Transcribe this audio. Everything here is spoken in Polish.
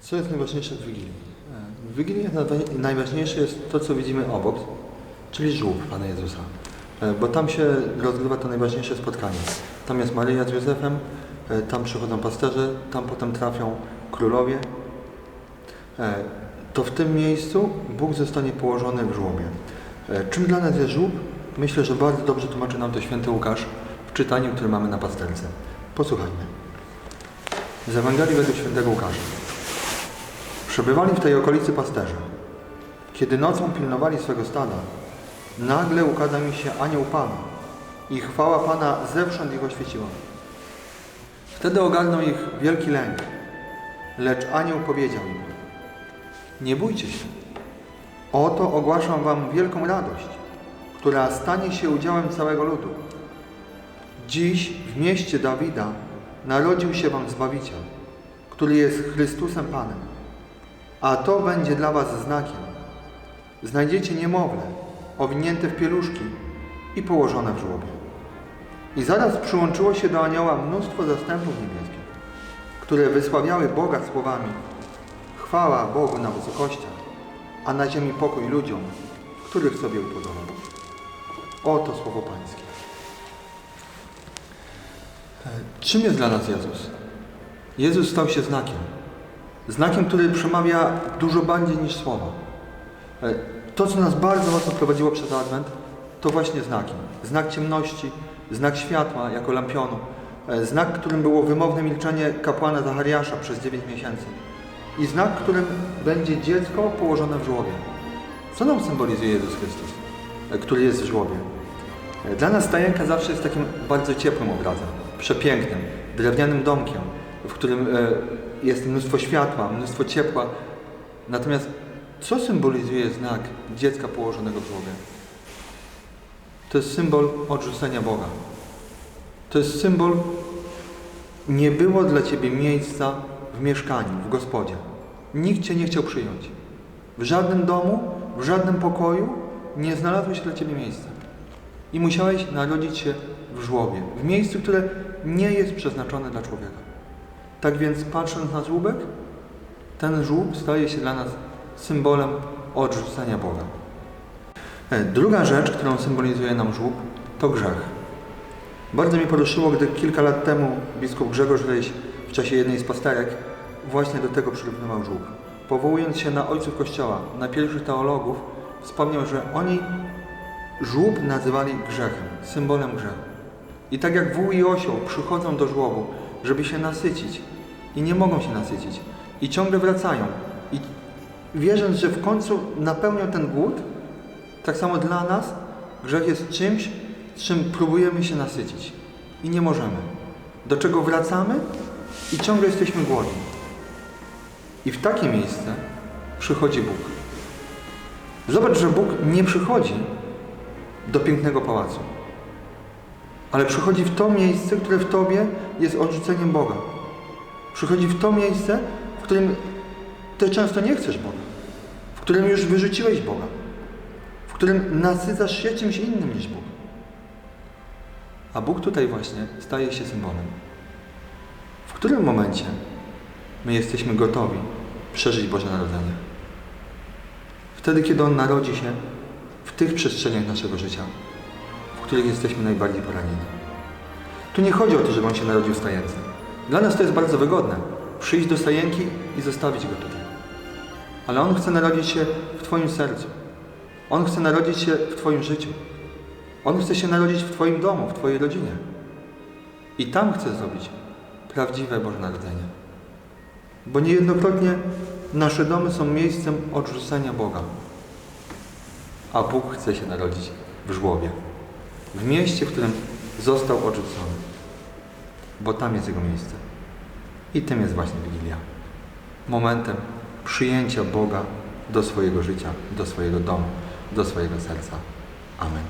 Co jest najważniejsze w Wigilii? W Wigilii najwa- najważniejsze jest to, co widzimy obok, czyli żłób Pana Jezusa. E, Bo tam się rozgrywa to najważniejsze spotkanie. Tam jest Maryja z Józefem, e, tam przychodzą pasterze, tam potem trafią królowie. E, To w tym miejscu Bóg zostanie położony w żłobie. Czym dla nas jest żłób? Myślę, że bardzo dobrze tłumaczy nam to święty Łukasz w czytaniu, które mamy na pasterce. Posłuchajmy. Z Ewangelii według świętego Łukasza. Przebywali w tej okolicy pasterze. Kiedy nocą pilnowali swego stada, nagle ukazał mi się anioł Pana i chwała Pana zewsząd ich oświeciła. Wtedy ogarnął ich wielki lęk, lecz anioł powiedział im, nie bójcie się, oto ogłaszam wam wielką radość, która stanie się udziałem całego ludu. Dziś w mieście Dawida narodził się wam Zbawiciel, który jest Chrystusem Panem. A to będzie dla was znakiem. Znajdziecie niemowlę, owinięte w pieluszki i położone w żłobie. I zaraz przyłączyło się do anioła mnóstwo zastępów niebieskich, które wysławiały Boga słowami Chwała Bogu na wysokościach, a na ziemi pokój ludziom, których sobie upodobał. Oto słowo Pańskie. E, Czym jest dla nas Jezus? Jezus stał się znakiem. Znakiem, który przemawia dużo bardziej niż słowa. E, To, co nas bardzo mocno prowadziło przez Adwent, to właśnie znaki. Znak ciemności, znak światła jako lampionu, e, znak, którym było wymowne milczenie kapłana Zachariasza przez 9 miesięcy i znak, którym będzie dziecko położone w żłobie. Co nam symbolizuje Jezus Chrystus, e, który jest w żłobie? Dla nas stajenka zawsze jest takim bardzo ciepłym obrazem, przepięknym, drewnianym domkiem, w którym e, jest mnóstwo światła, mnóstwo ciepła. Natomiast co symbolizuje znak dziecka położonego w żłobie? To jest symbol odrzucenia Boga. To jest symbol nie było dla Ciebie miejsca w mieszkaniu, w gospodzie. Nikt Cię nie chciał przyjąć. W żadnym domu, w żadnym pokoju nie znalazło się dla Ciebie miejsca. I musiałeś narodzić się w żłobie, w miejscu, które nie jest przeznaczone dla człowieka. Tak więc patrząc na żłóbek, ten żłób staje się dla nas symbolem odrzucenia Boga. E, Druga rzecz, którą symbolizuje nam żłób, to grzech. Bardzo mnie poruszyło, gdy kilka lat temu biskup Grzegorz Ryś w czasie jednej z pasterek właśnie do tego przyrównywał żłób. Powołując się na ojców Kościoła, na pierwszych teologów, wspomniał, że oni żłób nazywali grzechem, symbolem grzechu. I tak jak wół i osioł przychodzą do żłobu, żeby się nasycić i nie mogą się nasycić i ciągle wracają i wierząc, że w końcu napełnią ten głód, tak samo dla nas grzech jest czymś, czym próbujemy się nasycić i nie możemy. Do czego wracamy i ciągle jesteśmy głodni. I w takie miejsce przychodzi Bóg. Zobacz, że Bóg nie przychodzi do pięknego pałacu, ale przychodzi w to miejsce, które w Tobie jest odrzuceniem Boga. Przychodzi w to miejsce, w którym Ty często nie chcesz Boga, w którym już wyrzuciłeś Boga, w którym nasycasz się czymś innym niż Bóg. A Bóg tutaj właśnie staje się symbolem. W którym momencie my jesteśmy gotowi przeżyć Boże Narodzenie? Wtedy, kiedy On narodzi się w tych przestrzeniach naszego życia, których jesteśmy najbardziej poranieni. Tu nie chodzi o to, żeby On się narodził w stajence. Dla nas to jest bardzo wygodne. Przyjść do stajenki i zostawić Go tutaj. Ale On chce narodzić się w Twoim sercu. On chce narodzić się w Twoim życiu. On chce się narodzić w Twoim domu, w Twojej rodzinie. I tam chce zrobić prawdziwe Boże Narodzenie. Bo niejednokrotnie nasze domy są miejscem odrzucenia Boga. A Bóg chce się narodzić w żłobie. W mieście, w którym został odrzucony. Bo tam jest Jego miejsce. I tym jest właśnie Wigilia. Momentem przyjęcia Boga do swojego życia, do swojego domu, do swojego serca. Amen.